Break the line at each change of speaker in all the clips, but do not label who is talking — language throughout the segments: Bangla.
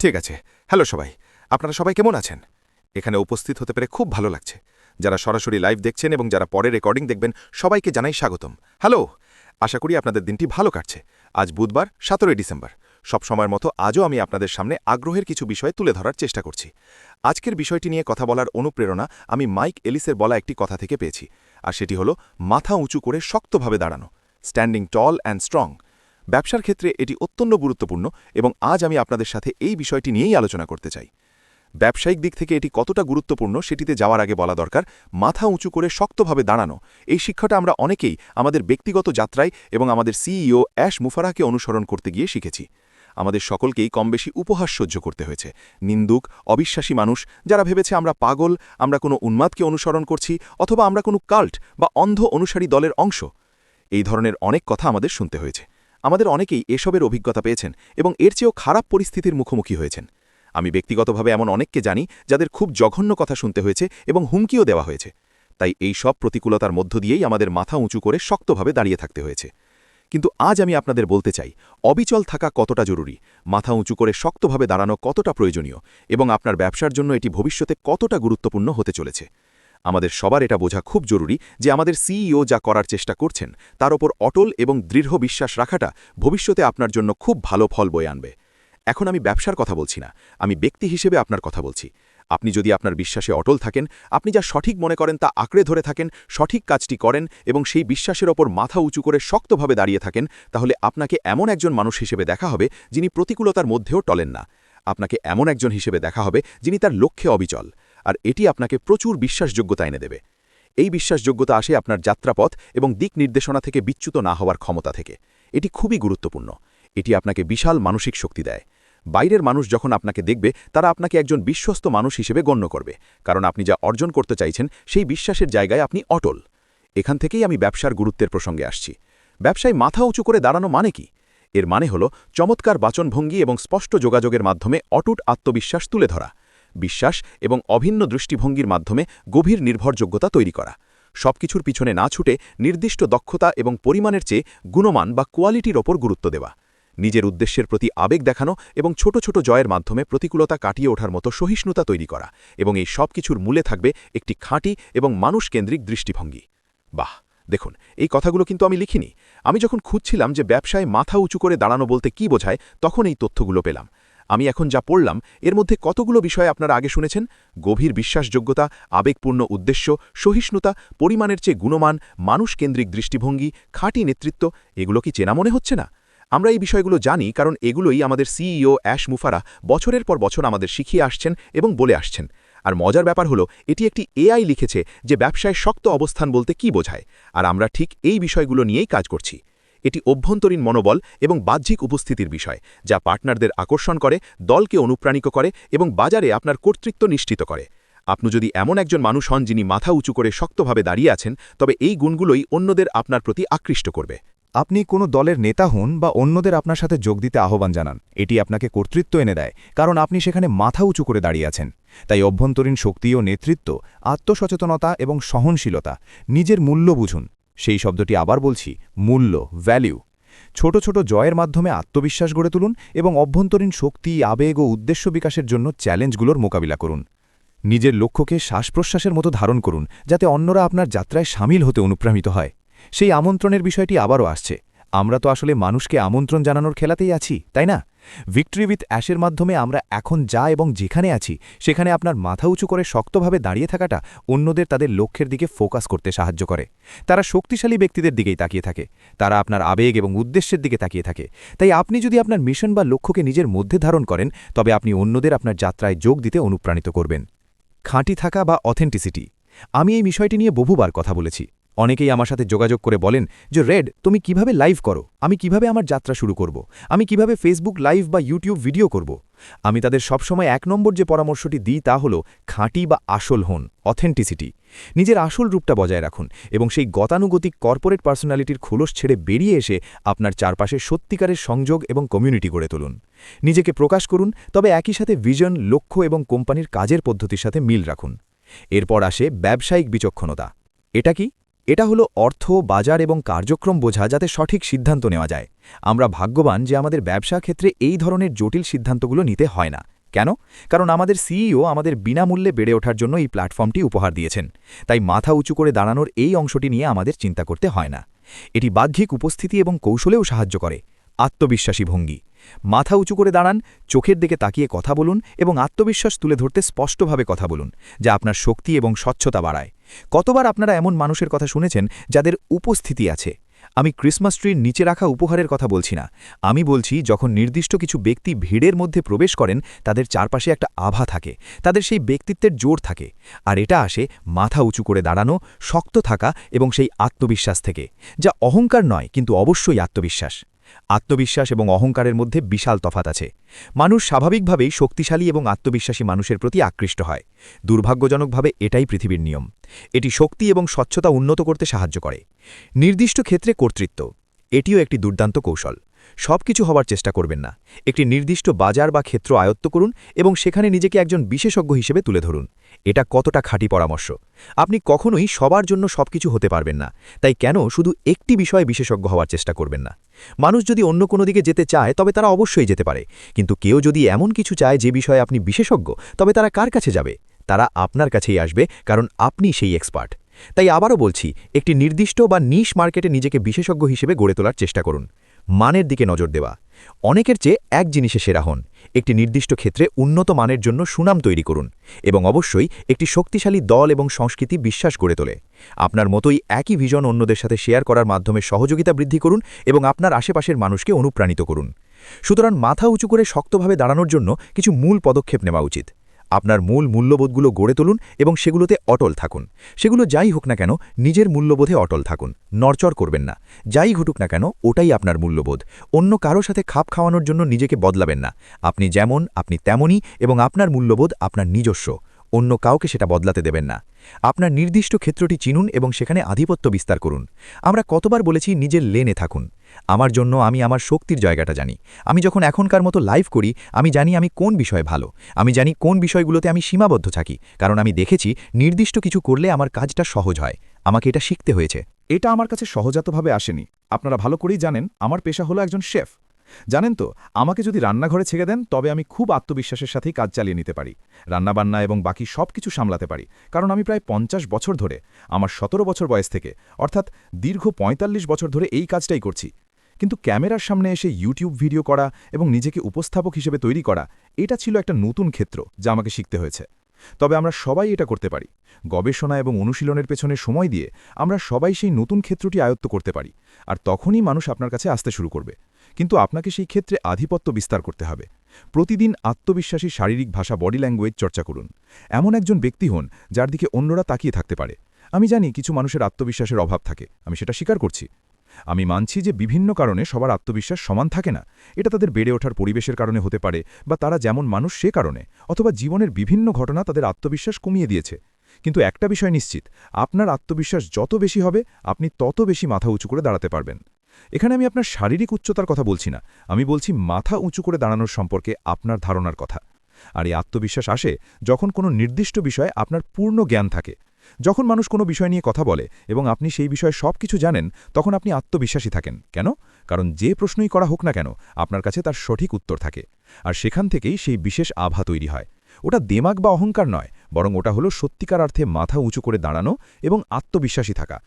ঠিক আছে। হ্যালো সবাই, আপনারা সবাই কেমন আছেন? এখানে উপস্থিত হতে পেরে খুব ভালো লাগছে। যারা সরাসরি লাইভ দেখছেন এবং যারা পরে রেকর্ডিং দেখবেন, সবাইকে জানাই স্বাগতম। হ্যালো, আশা করি আপনাদের দিনটি ভালো কাটছে। আজ বুধবার, সতেরোই ডিসেম্বর। সব সময়ের মতো আজও আমি আপনাদের সামনে আগ্রহের কিছু বিষয় তুলে ধরার চেষ্টা করছি। আজকের বিষয়টি নিয়ে কথা বলার অনুপ্রেরণা আমি মাইক এলিসের বলা একটি কথা থেকে পেয়েছি। আর সেটি হলো, মাথা উঁচু করে শক্তভাবে দাঁড়ানো। স্ট্যান্ডিং টল অ্যান্ড স্ট্রং ব্যবসার ক্ষেত্রে এটি অত্যন্ত গুরুত্বপূর্ণ এবং আজ আমি আপনাদের সাথে এই বিষয়টি নিয়েই আলোচনা করতে চাই। ব্যবসায়িক দিক থেকে এটি কতটা গুরুত্বপূর্ণ সেটিতে যাওয়ার আগে বলা দরকার, মাথা উঁচু করে শক্তভাবে দাঁড়ানো। এই শিক্ষাটা আমরা অনেকেই আমাদের ব্যক্তিগত যাত্রায় এবং আমাদের সিইও অ্যাশ মুফারাকে অনুসরণ করতে গিয়ে শিখেছি। আমাদের সকলকেই কমবেশি উপহাস সহ্য করতে হয়েছে। নিন্দুক, অবিশ্বাসী মানুষ, যারা ভেবেছে আমরা পাগল, আমরা কোনো উন্মাদকে অনুসরণ করছি অথবা আমরা কোনো কাল্ট বা অন্ধ অনুসারী দলের অংশ। এই ধরনের অনেক কথা আমাদের শুনতে হয়েছে। আমাদের অনেকেই এসবের অভিজ্ঞতা পেয়েছেন এবং এর চেয়েও খারাপ পরিস্থিতির মুখোমুখি হয়েছেন। আমি ব্যক্তিগতভাবে এমন অনেককে জানি যাদের খুব জঘন্য কথা শুনতে হয়েছে এবং হুমকিও দেওয়া হয়েছে। তাই এই সব প্রতিকূলতার মধ্য দিয়েই আমাদের মাথা উঁচু করে শক্তভাবে দাঁড়িয়ে থাকতে হয়েছে। কিন্তু আজ আমি আপনাদের বলতে চাই, অবিচল থাকা কতটা জরুরি? মাথা উঁচু করে শক্তভাবে দাঁড়ানো কতটা প্রয়োজনীয়? এবং আপনার ব্যবসার জন্য এটি ভবিষ্যতে কতটা গুরুত্বপূর্ণ হতে চলেছে? আমাদের সবার এটা বোঝা খুব জরুরি যে আমাদের সিইও যা করার চেষ্টা করছেন, তার ওপর অটল এবং দৃঢ় বিশ্বাস রাখাটা ভবিষ্যতে আপনার জন্য খুব ভালো ফল বয়ে আনবে। এখন আমি ব্যবসার কথা বলছি না, আমি ব্যক্তি হিসেবে আপনার কথা বলছি। আপনি যদি আপনার বিশ্বাসে অটল থাকেন, আপনি যা সঠিক মনে করেন তা আঁকড়ে ধরে থাকেন, সঠিক কাজটি করেন এবং সেই বিশ্বাসের ওপর মাথা উঁচু করে শক্তভাবে দাঁড়িয়ে থাকেন, তাহলে আপনাকে এমন একজন মানুষ হিসেবে দেখা হবে যিনি প্রতিকূলতার মধ্যেও টলেন না। আপনাকে এমন একজন হিসেবে দেখা হবে যিনি তার লক্ষ্যে অবিচল। আর এটি আপনাকে প্রচুর বিশ্বাসযোগ্যতা এনে দেবে। এই বিশ্বাসযোগ্যতা আসে আপনার যাত্রাপথ এবং দিক নির্দেশনা থেকে বিচ্যুত না হওয়ার ক্ষমতা থেকে। এটি খুবই গুরুত্বপূর্ণ। এটি আপনাকে বিশাল মানসিক শক্তি দেয়। বাইরের মানুষ যখন আপনাকে দেখবে, তারা আপনাকে একজন বিশ্বস্ত মানুষ হিসেবে গণ্য করবে। কারণ আপনি যা অর্জন করতে চাইছেন, সেই বিশ্বাসের জায়গায় আপনি অটল। এখান থেকেই আমি ব্যবসার গুরুত্বের প্রসঙ্গে আসছি। ব্যবসায় মাথা উঁচু করে দাঁড়ানো মানে কি? এর মানে হল চমৎকার বাচনভঙ্গি এবং স্পষ্ট যোগাযোগের মাধ্যমে অটুট আত্মবিশ্বাস তুলে ধরা। বিশ্বাস এবং অভিন্ন দৃষ্টিভঙ্গির মাধ্যমে গভীর নির্ভরযোগ্যতা তৈরি করা। সবকিছুর পিছনে না ছুটে নির্দিষ্ট দক্ষতা এবং পরিমাণের চেয়ে গুণমান বা কোয়ালিটির ওপর গুরুত্ব দেওয়া। নিজের উদ্দেশ্যের প্রতি আবেগ দেখানো এবং ছোট ছোট জয়ের মাধ্যমে প্রতিকূলতা কাটিয়ে ওঠার মতো সহিষ্ণুতা তৈরি করা এবং এই সব কিছুর মূলে থাকবে একটি খাঁটি এবং মানুষকেন্দ্রিক দৃষ্টিভঙ্গি। বাহ, দেখুন, এই কথাগুলো কিন্তু আমি লিখিনি। আমি যখন খুঁজছিলাম যে ব্যবসায় মাথা উঁচু করে দাঁড়ানো বলতে কি বোঝায়, তখন এই তথ্যগুলো পেলাম। আমি এখন যা পড়লাম, এর মধ্যে কতগুলো বিষয় আপনারা আগে শুনেছেন? গভীর বিশ্বাসযোগ্যতা, আবেগপূর্ণ উদ্দেশ্য, সহিষ্ণুতা, পরিমাণের চেয়ে গুণমান, মানুষকেন্দ্রিক দৃষ্টিভঙ্গি, খাঁটি নেতৃত্ব, এগুলো কি চেনা মনে হচ্ছে না? আমরা এই বিষয়গুলো জানি কারণ এগুলোই আমাদের সিইও অ্যাশ মুফারা বছরের পর বছর আমাদের শিখিয়ে আসছেন এবং বলে আসছেন। আর মজার ব্যাপার হলো, এটি একটি এআই লিখেছে যে ব্যবসায় শক্ত অবস্থান বলতে কি বোঝায়? আর আমরা ঠিক এই বিষয়গুলো নিয়েই কাজ করছি। এটি অভ্যন্তরীণ মনোবল এবং বাহ্যিক উপস্থিতির বিষয়, যা পার্টনারদের আকর্ষণ করে, দলকে অনুপ্রাণিত করে এবং বাজারে আপনার কর্তৃত্ব নিশ্চিত করে। আপনি যদি এমন একজন মানুষ হন যিনি মাথা উঁচু করে শক্তভাবে দাঁড়িয়ে আছেন, তবে এই গুণগুলোই অন্যদের আপনার প্রতি আকৃষ্ট করবে।
আপনি কোনো দলের নেতা হন বা অন্যদের আপনার সাথে যোগ দিতে আহ্বান জানান, এটি আপনাকে কর্তৃত্ব এনে দেয়, কারণ আপনি সেখানে মাথা উঁচু করে দাঁড়িয়ে আছেন। তাই অভ্যন্তরীণ শক্তি ও নেতৃত্ব, আত্মসচেতনতা এবং সহনশীলতা, নিজের মূল্য বুঝুন। সেই শব্দটি আবার বলছি, মূল্য ভ্যালিউ ছোট ছোট জয়ের মাধ্যমে আত্মবিশ্বাস গড়ে তুলুন এবং অভ্যন্তরীণ শক্তি, আবেগ ও উদ্দেশ্য বিকাশের জন্য চ্যালেঞ্জগুলোর মোকাবিলা করুন। নিজের লক্ষ্যকে শ্বাস প্রশ্বাসের মতো ধারণ করুন, যাতে অন্যরা আপনার যাত্রায় সামিল হতে অনুপ্রাণিত হয়। সেই আমন্ত্রণের বিষয়টি আবারও আসছে। আমরা তো আসলে মানুষকে আমন্ত্রণ জানানোর খেলাতেই আছি, তাই না? ভিক্টরি উইথ অ্যাশের মাধ্যমে আমরা এখন যা এবং যেখানে আছি, সেখানে আপনার মাথা উঁচু করে শক্তভাবে দাঁড়িয়ে থাকাটা অন্যদের তাদের লক্ষ্যের দিকে ফোকাস করতে সাহায্য করে। তারা শক্তিশালী ব্যক্তিদের দিকেই তাকিয়ে থাকে। তারা আপনার আবেগ এবং উদ্দেশ্যের দিকে তাকিয়ে থাকে। তাই আপনি যদি আপনার মিশন বা লক্ষ্যকে নিজের মধ্যে ধারণ করেন, তবে আপনি অন্যদের আপনার যাত্রায় যোগ দিতে অনুপ্রাণিত করবেন। খাঁটি থাকা বা অথেন্টিসিটি আমি এই বিষয়টি নিয়ে বহুবার কথা বলেছি। অনেকেই আমার সাথে যোগাযোগ করে বলেন যে, রেড, তুমি কীভাবে লাইভ করো? আমি কীভাবে আমার যাত্রা শুরু করব? আমি কীভাবে ফেসবুক লাইভ বা ইউটিউব ভিডিও করব? আমি তাদের সবসময় এক নম্বর যে পরামর্শটি দিই তা হল, খাঁটি বা আসল হন অথেন্টিসিটি নিজের আসল রূপটা বজায় রাখুন এবং সেই গতানুগতিক কর্পোরেট পার্সোনালিটির খোলস ছেড়ে বেরিয়ে এসে আপনার চারপাশে সত্যিকারের সংযোগ এবং কমিউনিটি গড়ে তুলুন। নিজেকে প্রকাশ করুন, তবে একই সাথে ভিজন লক্ষ্য এবং কোম্পানির কাজের পদ্ধতির সাথে মিল রাখুন। এরপর আসে ব্যবসায়িক বিচক্ষণতা। এটা কি? এটা হলো অর্থ, বাজার এবং কার্যক্রম বোঝা যাতে সঠিক সিদ্ধান্ত নেওয়া যায়। আমরা ভাগ্যবান যে আমাদের ব্যবসা ক্ষেত্রে এই ধরনের জটিল সিদ্ধান্তগুলো নিতে হয় না। কেন? কারণ আমাদের সিইও আমাদের বিনামূল্যে বেড়ে ওঠার জন্য এই প্ল্যাটফর্মটি উপহার দিয়েছেন। তাই মাথা উঁচু করে দাঁড়ানোর এই অংশটি নিয়ে আমাদের চিন্তা করতে হয় না। এটি বাহ্যিক উপস্থিতি এবং কৌশলেও সাহায্য করে। আত্মবিশ্বাসী ভঙ্গি। মাথা উঁচু করে দাঁড়ান, চোখের দিকে তাকিয়ে কথা বলুন এবং আত্মবিশ্বাস তুলে ধরতে স্পষ্টভাবে কথা বলুন, যা আপনার শক্তি এবং স্বচ্ছতা বাড়ায়। কতবার আপনারা এমন মানুষের কথা শুনেছেন যাদের উপস্থিতি আছে? আমি ক্রিসমাস ট্রির নিচে রাখা উপহারের কথা বলছি না। আমি বলছি, যখন নির্দিষ্ট কিছু ব্যক্তি ভিড়ের মধ্যে প্রবেশ করেন, তাদের চারপাশে একটা আভা থাকে, তাদের সেই ব্যক্তিত্বের জোর থাকে, আর এটা আসে মাথা উঁচু করে দাঁড়ানো, শক্ত থাকা এবং সেই আত্মবিশ্বাস থেকে, যা অহংকার নয়, কিন্তু অবশ্যই আত্মবিশ্বাস। আত্মবিশ্বাস এবং অহংকারের মধ্যে বিশাল তফাত আছে। মানুষ স্বাভাবিকভাবেই শক্তিশালী এবং আত্মবিশ্বাসী মানুষের প্রতি আকৃষ্ট হয়। দুর্ভাগ্যজনকভাবে এটাই পৃথিবীর নিয়ম। এটি শক্তি এবং স্বচ্ছতা উন্নত করতে সাহায্য করে। নির্দিষ্ট ক্ষেত্রে কর্তৃত্ব। এটিও একটি দুর্দান্ত কৌশল। সব কিছু হওয়ার চেষ্টা করবেন না। একটি নির্দিষ্ট বাজার বা ক্ষেত্র আয়ত্ত করুন এবং সেখানে নিজেকে একজন বিশেষজ্ঞ হিসেবে তুলে ধরুন। এটা কতটা খাঁটি পরামর্শ। আপনি কখনোই সবার জন্য সবকিছু হতে পারবেন না। তাই কেন শুধু একটি বিষয়ে বিশেষজ্ঞ হওয়ার চেষ্টা করবেন না। মানুষ যদি অন্য কোনো দিকে যেতে চায়, তবে তারা অবশ্যই যেতে পারে। কিন্তু কেউ যদি এমন কিছু চায় যে বিষয়ে আপনি বিশেষজ্ঞ, তবে তারা কার কাছে যাবে? তারা আপনার কাছেই আসবে, কারণ আপনি সেই এক্সপার্ট। তাই আবারও বলছি, একটি নির্দিষ্ট বা নিশ মার্কেটে নিজেকে বিশেষজ্ঞ হিসেবে গড়ে তোলার চেষ্টা করুন। মানের দিকে নজর দেওয়া। অনেকের চেয়ে এক জিনিসে সেরা হন, একটি নির্দিষ্ট ক্ষেত্রে উন্নত মানের জন্য সুনাম তৈরি করুন এবং অবশ্যই একটি শক্তিশালী দল এবং সংস্কৃতি বিশ্বাস গড়ে তোলে। আপনার মতোই একই ভিজন অন্যদের সাথে শেয়ার করার মাধ্যমে সহযোগিতা বৃদ্ধি করুন এবং আপনার আশেপাশের মানুষকে অনুপ্রাণিত করুন। সুতরাং মাথা উঁচু করে শক্তভাবে দাঁড়ানোর জন্য কিছু মূল পদক্ষেপ নেওয়া উচিত। আপনার মূল মূল্যবোধগুলো গড়ে তুলুন এবং সেগুলোতে অটল থাকুন। সেগুলো যাই হোক না কেন, নিজের মূল্যবোধে অটল থাকুন। নরচর করবেন না। যাই ঘটুক না কেন, ওটাই আপনার মূল্যবোধ। অন্য কারও সাথে খাপ খাওয়ানোর জন্য নিজেকে বদলাবেন না। আপনি যেমন, আপনি তেমনই এবং আপনার মূল্যবোধ আপনার নিজস্ব। অন্য কাউকে সেটা বদলাতে দেবেন না। আপনার নির্দিষ্ট ক্ষেত্রটি চিনুন এবং সেখানে আধিপত্য বিস্তার করুন। আমরা কতবার বলেছি, নিজের লেনে থাকুন। আমার জন্য আমি আমার শক্তির জায়গাটা জানি। আমি যখন এখনকার মতো লাইভ করি, আমি জানি আমি কোন বিষয়ে ভালো। আমি জানি কোন বিষয়গুলোতে আমি সীমাবদ্ধ থাকি। কারণ আমি দেখেছি নির্দিষ্ট কিছু করলে আমার কাজটা সহজ হয়। আমাকে এটা শিখতে হয়েছে।
এটা আমার কাছে সহজাতভাবে আসেনি। আপনারা ভালো করেই জানেন, আমার পেশা হলো একজন শেফ জানেন তো, আমাকে যদি রান্নাঘরে ছেড়ে দেন, তবে আমি খুব আত্মবিশ্বাসের সাথেই কাজ চালিয়ে নিতে পারি। রান্নাবান্না এবং বাকি সব কিছু সামলাতে পারি। কারণ আমি প্রায় পঞ্চাশ বছর ধরে, আমার সতেরো বছর বয়স থেকে, অর্থাৎ দীর্ঘ ৪৫ বছর ধরে এই কাজটাই করছি। কিন্তু ক্যামেরার সামনে এসে ইউটিউব ভিডিও করা এবং নিজেকে উপস্থাপক হিসেবে তৈরি করা, এটা ছিল একটা নতুন ক্ষেত্র যা আমাকে শিখতে হয়েছে। তবে আমরা সবাই এটা করতে পারি। গবেষণা এবং অনুশীলনের পেছনে সময় দিয়ে আমরা সবাই সেই নতুন ক্ষেত্রটি আয়ত্ত করতে পারি, আর তখনই মানুষ আপনার কাছে আসতে শুরু করবে। কিন্তু আপনাকে সেই ক্ষেত্রে আধিপত্য বিস্তার করতে হবে। প্রতিদিন আত্মবিশ্বাসী শারীরিক ভাষা বডি ল্যাঙ্গুয়েজ চর্চা করুন। এমন একজন ব্যক্তি হন যার দিকে অন্যরা তাকিয়ে থাকতে পারে। আমি জানি কিছু মানুষের আত্মবিশ্বাসের অভাব থাকে। আমি সেটা স্বীকার করছি। আমি মানছি যে বিভিন্ন কারণে সবার আত্মবিশ্বাস সমান থাকে না। এটা তাদের বেড়ে ওঠার পরিবেশের কারণে হতে পারে বা তারা যেমন মানুষ সে কারণে, অথবা জীবনের বিভিন্ন ঘটনা তাদের আত্মবিশ্বাস কমিয়ে দিয়েছে। কিন্তু একটা বিষয় নিশ্চিত, আপনার আত্মবিশ্বাস যত বেশি হবে, আপনি তত বেশি মাথা উঁচু করে দাঁড়াতে পারবেন। এখানে আমি আপনার শারীরিক উচ্চতার কথা বলছি না, আমি বলছি মাথা উঁচু করে দাঁড়ানোর সম্পর্কে আপনার ধারণার কথা। আর এই আত্মবিশ্বাস আসে যখন কোনো নির্দিষ্ট বিষয়ে আপনার পূর্ণ জ্ঞান থাকে। যখন মানুষ কোনো বিষয় নিয়ে কথা বলে এবং আপনি সেই বিষয়ে সব কিছু জানেন, তখন আপনি আত্মবিশ্বাসী থাকেন। কেন? কারণ যে প্রশ্নই করা হোক না কেন, আপনার কাছে তার সঠিক উত্তর থাকে। আর সেখান থেকেই সেই বিশেষ আভা তৈরি হয়। ওটা দেমাগ বা অহংকার নয়, বরং ওটা হলো সত্যিকার অর্থে মাথা উঁচু করে দাঁড়ানো এবং আত্মবিশ্বাসী থাকা।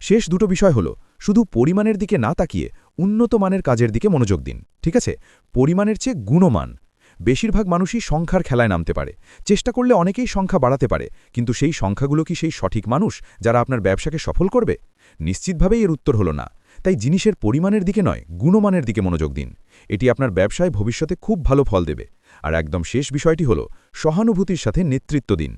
শেষ দুটো বিষয় হলো, শুধু পরিমাণের দিকে না তাকিয়ে উন্নত মানের কাজের দিকে মনোযোগ দিন, ঠিক আছে? পরিমাণের চেয়ে গুণমান। বেশিরভাগ মানুষই সংখ্যার খেলায় নামতে পারে। চেষ্টা করলে অনেকেই সংখ্যা বাড়াতে পারে, কিন্তু সেই সংখ্যাগুলো কি সেই সঠিক মানুষ যারা আপনার ব্যবসাকে সফল করবে? নিশ্চিতভাবেই এর উত্তর হলো না। তাই জিনিসের পরিমাণের দিকে নয়, গুণমানের দিকে মনোযোগ দিন। এটি আপনার ব্যবসায় ভবিষ্যতে খুব ভালো ফল দেবে। আর একদম শেষ বিষয়টি হল, সহানুভূতির সাথে নেতৃত্ব দিন।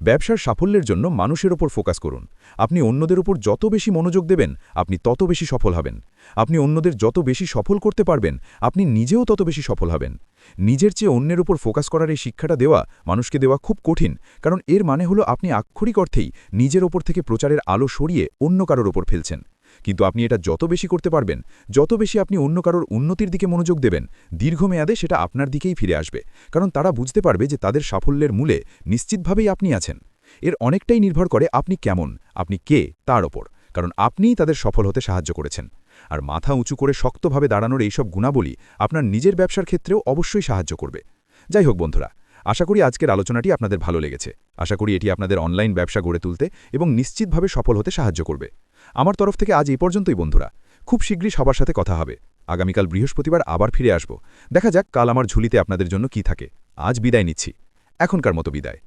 ব্যবসার সাফল্যের জন্য মানুষের ওপর ফোকাস করুন। আপনি অন্যদের ওপর যত বেশি মনোযোগ দেবেন, আপনি তত বেশি সফল হবেন। আপনি অন্যদের যত বেশি সফল করতে পারবেন, আপনি নিজেও তত বেশি সফল হবেন। নিজের চেয়ে অন্যের ওপর ফোকাস করার এই শিক্ষাটা দেওয়া, মানুষকে দেওয়া খুব কঠিন, কারণ এর মানে হলো আপনি আক্ষরিক অর্থেই নিজের ওপর থেকে প্রচারের আলো সরিয়ে অন্য কারোর ওপর ফেলছেন। কিন্তু আপনি এটা যত বেশি করতে পারবেন, যত বেশি আপনি অন্য কারোর উন্নতির দিকে মনোযোগ দেবেন, দীর্ঘমেয়াদে সেটা আপনার দিকেই ফিরে আসবে। কারণ তারা বুঝতে পারবে যে তাদের সাফল্যের মূলে নিশ্চিতভাবেই আপনি আছেন। এর অনেকটাই নির্ভর করে আপনি কেমন, আপনি কে, তার ওপর। কারণ আপনিই তাদের সফল হতে সাহায্য করেছেন। আর মাথা উঁচু করে শক্তভাবে দাঁড়ানোর এইসব গুণাবলী আপনার নিজের ব্যবসার ক্ষেত্রেও অবশ্যই সাহায্য করবে। যাই হোক বন্ধুরা, আশা করি আজকের আলোচনাটি আপনাদের ভালো লেগেছে। আশা করি এটি আপনাদের অনলাইন ব্যবসা গড়ে তুলতে এবং নিশ্চিতভাবে সফল হতে সাহায্য করবে। আমার তরফ থেকে আজ এই পর্যন্তই, বন্ধুরা। খুব শীঘ্রই সবার সাথে কথা হবে। আগামীকাল বৃহস্পতিবার আবার ফিরে আসব। দেখা যাক, কাল আমার ঝুলিতে আপনাদের জন্য কি থাকে। আজ বিদায় নিচ্ছি। এখনকার মতো বিদায়।